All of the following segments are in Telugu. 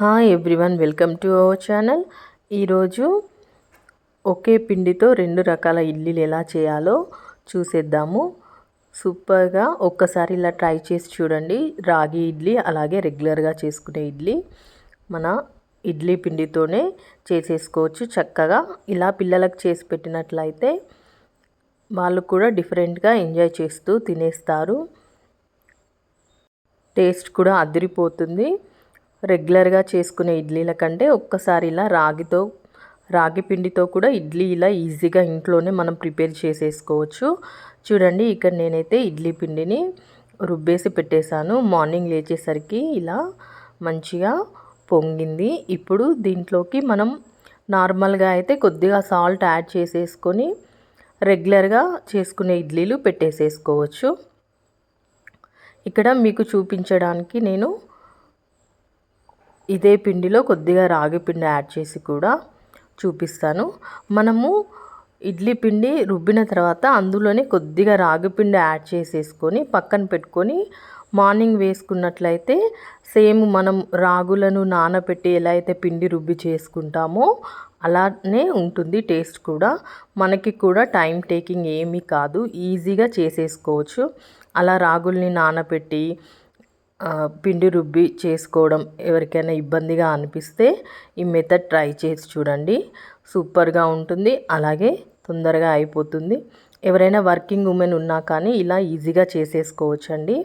Hi everyone welcome to our channel ఈరోజు ఒకే పిండితో రెండు రకాల ఇడ్లీలు ఎలా చేయాలో చూసేద్దాము. సూపర్గా ఒక్కసారి ఇలా ట్రై చేసి చూడండి. రాగి ఇడ్లీ అలాగే రెగ్యులర్గా చేసుకునే ఇడ్లీ. మన ఇడ్లీ పిండితోనే చేసేసుకోవచ్చు. చక్కగా ఇలా పిల్లలకు చేసి పెట్టినట్లయితే వాళ్ళు కూడా డిఫరెంట్గా ఎంజాయ్ చేస్తూ తినేస్తారు. టేస్ట్ కూడా అదిరిపోతుంది. రెగ్యులర్గా చేసుకునే ఇడ్లీల కంటే ఒక్కసారి ఇలా రాగితో రాగి పిండితో కూడా ఇడ్లీ ఇలా ఈజీగా ఇంట్లోనే మనం ప్రిపేర్ చేసేసుకోవచ్చు. చూడండి ఇక్కడ నేనైతే ఇడ్లీ పిండిని రుబ్బేసి పెట్టేశాను. మార్నింగ్ లేచేసరికి ఇలా మంచిగా పొంగింది. ఇప్పుడు దీంట్లోకి మనం నార్మల్గా అయితే కొద్దిగా సాల్ట్ యాడ్ చేసేసుకొని రెగ్యులర్గా చేసుకునే ఇడ్లీలు పెట్టేసేసుకోవచ్చు. ఇక్కడ మీకు చూపించడానికి నేను ఇదే పిండిలో కొద్దిగా రాగి పిండి యాడ్ చేసి కూడా చూపిస్తాను. మనము ఇడ్లీ పిండి రుబ్బిన తర్వాత అందులోనే కొద్దిగా రాగి పిండి యాడ్ చేసేసుకొని పక్కన పెట్టుకొని మార్నింగ్ వేసుకున్నట్లయితే సేమ్ మనం రాగులను నానబెట్టి ఎలా అయితే పిండి రుబ్బి చేసుకుంటామో అలానే ఉంటుంది టేస్ట్ కూడా. మనకి కూడా టైం టేకింగ్ ఏమీ కాదు ఈజీగా చేసేసుకోవచ్చు. అలా రాగుల్ని నానబెట్టి పిండి రుబ్బి చేసుకోవడం ఎవరికైనా ఇబ్బందిగా అనిపిస్తే ఈ మెథడ్ ట్రై చేసి చూడండి. సూపర్గా ఉంటుంది. అలాగే తొందరగా అయిపోతుంది. ఎవరైనా వర్కింగ్ ఉమెన్ ఉన్నా కానీ ఇలా ఈజీగా చేసేసుకోవచ్చండి.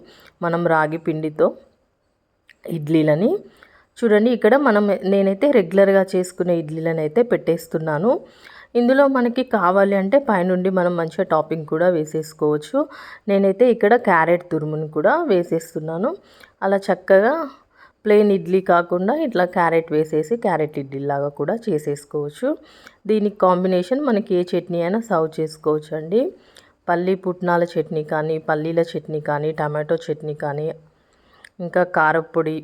మనం రాగి పిండితో ఇడ్లీలని. చూడండి ఇక్కడ మనం నేనైతే రెగ్యులర్గా చేసుకునే ఇడ్లీలను అయితే పెట్టేస్తున్నాను. ఇందులో మనకి కావాలి అంటే పైనుండి మనం మంచిగా టాపింగ్ కూడా వేసేసుకోవచ్చు. నేనైతే ఇక్కడ క్యారెట్ తురుమును కూడా వేసేస్తున్నాను. అలా చక్కగా ప్లెయిన్ ఇడ్లీ కాకుండా ఇట్లా క్యారెట్ వేసేసి క్యారెట్ ఇడ్లీ లాగా కూడా చేసేసుకోవచ్చు. దీనికి కాంబినేషన్ మనకి ఏ చట్నీ అయినా సర్వ్ చేసుకోవచ్చు అండి పల్లీ పుట్నాల చట్నీ కానీ పల్లీల చట్నీ కానీ టమాటో చట్నీ కానీ ఇంకా కారపొడి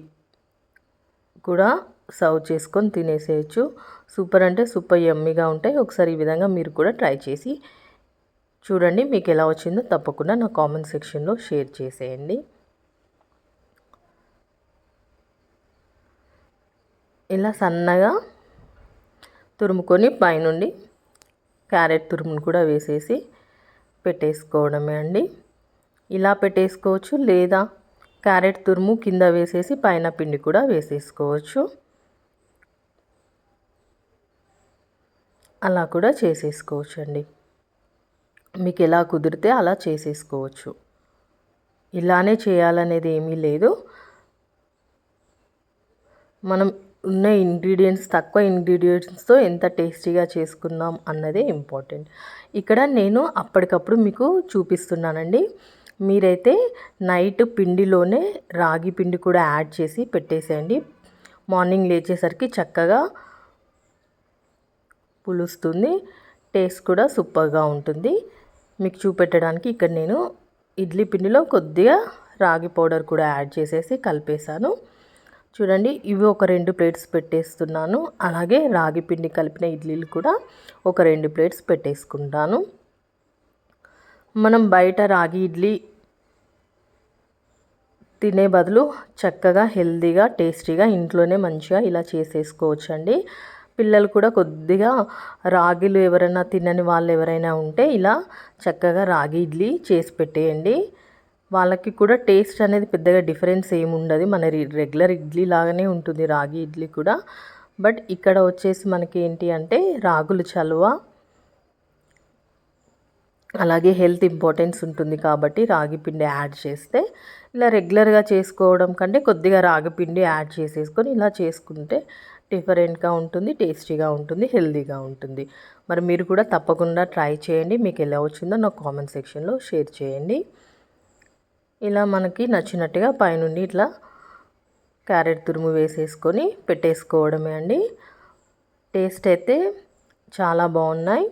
కూడా సర్వ్ చేసుకొని తినేసేయచ్చు. సూపర్ అంటే సూపర్ ఎమ్మీగా ఉంటాయి. ఒకసారి ఈ విధంగా మీరు కూడా ట్రై చేసి చూడండి మీకు ఎలా వచ్చిందో. తప్పకుండా నా కామెంట్ సెక్షన్లో షేర్ చేసేయండి. ఇలా సన్నగా తురుముకొని పైనుండి క్యారెట్ తురుమును కూడా వేసేసి పెట్టేసుకోవడమే అండి. ఇలా పెట్టేసుకోవచ్చు లేదా క్యారెట్ తురుము కింద వేసేసి పైన పిండి కూడా వేసేసుకోవచ్చు. అలా కూడా చేసేసుకోవచ్చు అండి మీకు ఎలా కుదిరితే అలా చేసేసుకోవచ్చు. ఇలానే చేయాలనేది ఏమీ లేదు. మనం ఉన్న ఇంగ్రీడియంట్స్ తక్కువ ఇంగ్రీడియంట్స్తో ఎంత టేస్టీగా చేసుకుందాం అన్నదే ఇంపార్టెంట్. ఇక్కడ నేను అప్పటికప్పుడు మీకు చూపిస్తున్నానండి. మీరైతే నైట్ పిండిలోనే రాగి పిండి కూడా యాడ్ చేసి పెట్టేసేయండి. మార్నింగ్ లేచేసరికి చక్కగా పులుస్తుంది. టేస్ట్ కూడా సూపర్గా ఉంటుంది. మీకు చూపెట్టడానికి ఇక్కడ నేను ఇడ్లీ పిండిలో కొద్దిగా రాగి పౌడర్ కూడా యాడ్ చేసేసి కలిపేశాను. చూడండి ఇవి ఒక రెండు ప్లేట్స్ పెట్టేస్తున్నాను. అలాగే రాగి పిండి కలిపిన ఇడ్లీలు కూడా ఒక రెండు ప్లేట్స్ పెట్టేసుకుంటాను. మనం బయట రాగి ఇడ్లీ తినే బదులు చక్కగా హెల్తీగా టేస్టీగా ఇంట్లోనే మంచిగా ఇలా చేసేసుకోవచ్చండి. పిల్లలు కూడా కొద్దిగా రాగిలు ఎవరైనా తినని వాళ్ళు ఎవరైనా ఉంటే ఇలా చక్కగా రాగి ఇడ్లీ చేసి పెట్టేయండి. వాళ్ళకి కూడా టేస్ట్ అనేది పెద్దగా డిఫరెన్స్ ఏమి ఉండదు. మన రెగ్యులర్ ఇడ్లీ లాగానే ఉంటుంది రాగి ఇడ్లీ కూడా. బట్ ఇక్కడ వచ్చేసి మనకి ఏంటి అంటే రాగులు చలువ అలాగే హెల్త్ ఇంపార్టెన్స్ ఉంటుంది కాబట్టి రాగి పిండి యాడ్ చేస్తే ఇలా రెగ్యులర్గా చేసుకోవడం కంటే కొద్దిగా రాగి పిండి యాడ్ చేసేసుకొని ఇలా చేసుకుంటే డిఫరెంట్గా ఉంటుంది టేస్టీగా ఉంటుంది హెల్దీగా ఉంటుంది. మరి మీరు కూడా తప్పకుండా ట్రై చేయండి. మీకు ఎలా వచ్చిందో నాకు కామెంట్ సెక్షన్లో షేర్ చేయండి. ఇలా మనకి నచ్చినట్టుగా పైనుండి ఇట్లా క్యారెట్ తురుము వేసేసుకొని పెట్టేసుకోవడమే అండి. టేస్ట్ అయితే చాలా బాగున్నాయి.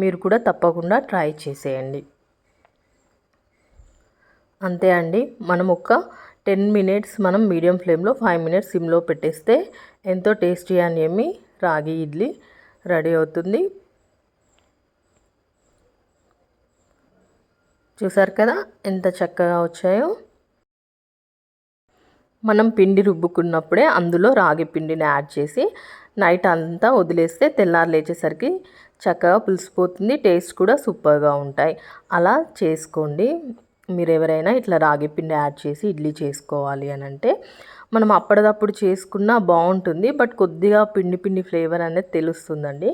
మీరు కూడా తప్పకుండా ట్రై చేసేయండి. అంతే అండి. మనం ఒక టెన్ మినిట్స్ మనం మీడియం ఫ్లేమ్లో ఫైవ్ మినిట్స్ సిమ్లో పెట్టేస్తే ఎంతో టేస్టీ అని ఏమి రాగి ఇడ్లీ రెడీ అవుతుంది. చూసారు కదా ఎంత చక్కగా వచ్చాయో? మనం పిండి రుబ్బుకున్నప్పుడే అందులో రాగి పిండిని యాడ్ చేసి నైట్ అంతా వదిలేస్తే తెల్లారు లేచేసరికి చక్కగా పులిసిపోతుంది టేస్ట్ కూడా సూపర్గా ఉంటాయి. అలా చేసుకోండి. మీరు ఎవరైనా ఇట్లా రాగి పిండి యాడ్ చేసి ఇడ్లీ చేసుకోవాలి అని అంటే మనం అప్పటిదప్పుడు చేసుకున్నా బాగుంటుంది బట్ కొద్దిగా పిండి పిండి ఫ్లేవర్ అనేది తెలుస్తుందండి.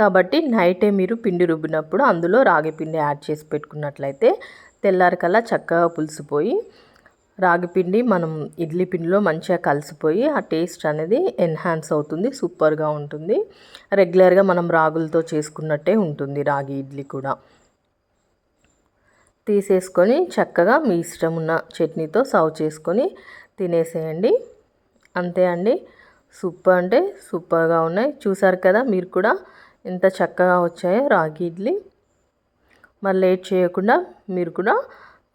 కాబట్టి నైటే మీరు పిండి రుబ్బినప్పుడు అందులో రాగి పిండి యాడ్ చేసి పెట్టుకున్నట్లయితే తెల్లారికల్లా చక్కగా పులిసిపోయి రాగి పిండి మనం ఇడ్లీ పిండిలో మంచిగా కలిసిపోయి ఆ టేస్ట్ అనేది ఎన్హాన్స్ అవుతుంది సూపర్గా ఉంటుంది. రెగ్యులర్గా మనం రాగులతో చేసుకున్నట్టే ఉంటుంది రాగి ఇడ్లీ కూడా. తీసేసుకొని చక్కగా మీ ఇష్టం ఉన్న చట్నీతో సర్వ్ చేసుకొని తినేసేయండి. అంతే అండి. సూపర్ అంటే సూపర్గా ఉన్నాయి. చూసారు కదా మీరు కూడా ఎంత చక్కగా వచ్చాయో రాగి ఇడ్లీ. మరి లేట్ చేయకుండా మీరు కూడా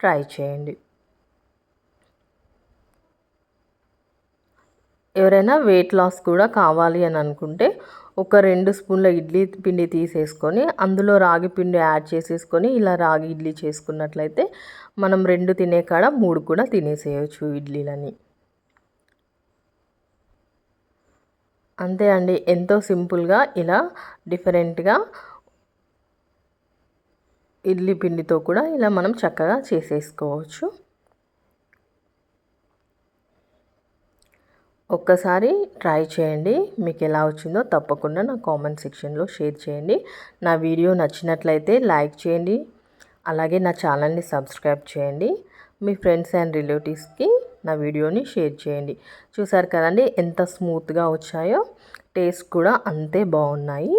ట్రై చేయండి. ఎవరైనా వెయిట్ లాస్ కూడా కావాలి అని అనుకుంటే ఒక రెండు స్పూన్ల ఇడ్లీ పిండి తీసేసుకొని అందులో రాగి పిండి యాడ్ చేసేసుకొని ఇలా రాగి ఇడ్లీ చేసుకున్నట్లయితే మనం రెండు తినే కాడ మూడు కూడా తినేసేయచ్చు ఇడ్లీలని. అంతే అండి. ఎంతో సింపుల్గా ఇలా డిఫరెంట్గా ఇడ్లీ పిండితో కూడా ఇలా మనం చక్కగా చేసేసుకోవచ్చు. ఒక్కసారి ట్రై చేయండి. మీకు ఎలా వచ్చిందో తప్పకుండా నా కామెంట్ సెక్షన్లో షేర్ చేయండి. నా వీడియో నచ్చినట్లయితే లైక్ చేయండి. అలాగే నా ఛానల్ని సబ్స్క్రైబ్ చేయండి. మీ ఫ్రెండ్స్ అండ్ రిలేటివ్స్కి నా వీడియోని షేర్ చేయండి. చూసారు కదండి ఎంత స్మూత్గా వచ్చాయో. టేస్ట్ కూడా అంతే బాగున్నాయి.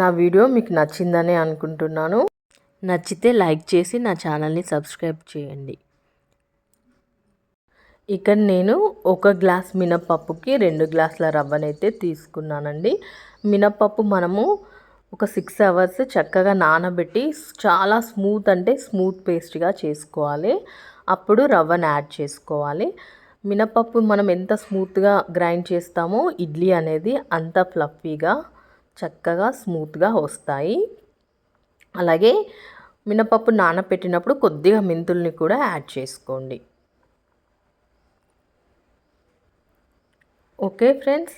నా వీడియో మీకు నచ్చిందని అనుకుంటున్నాను. నచ్చితే లైక్ చేసి నా ఛానల్ని సబ్స్క్రైబ్ చేయండి. ఇక్కడ నేను ఒక గ్లాస్ మినప్పప్పుకి రెండు గ్లాసుల రవ్వనైతే తీసుకున్నానండి. మినప్పప్పు మనము ఒక సిక్స్ అవర్స్ చక్కగా నానబెట్టి చాలా స్మూత్ అంటే స్మూత్ పేస్ట్గా చేసుకోవాలి. అప్పుడు రవ్వను యాడ్ చేసుకోవాలి. మినపప్పు మనం ఎంత స్మూత్గా గ్రైండ్ చేస్తామో ఇడ్లీ అనేది అంత ఫ్లఫీగా చక్కగా స్మూత్గా వస్తాయి. అలాగే మినపప్పు నానబెట్టినప్పుడు కొద్దిగా మెంతుల్ని కూడా యాడ్ చేసుకోండి. Okay friends?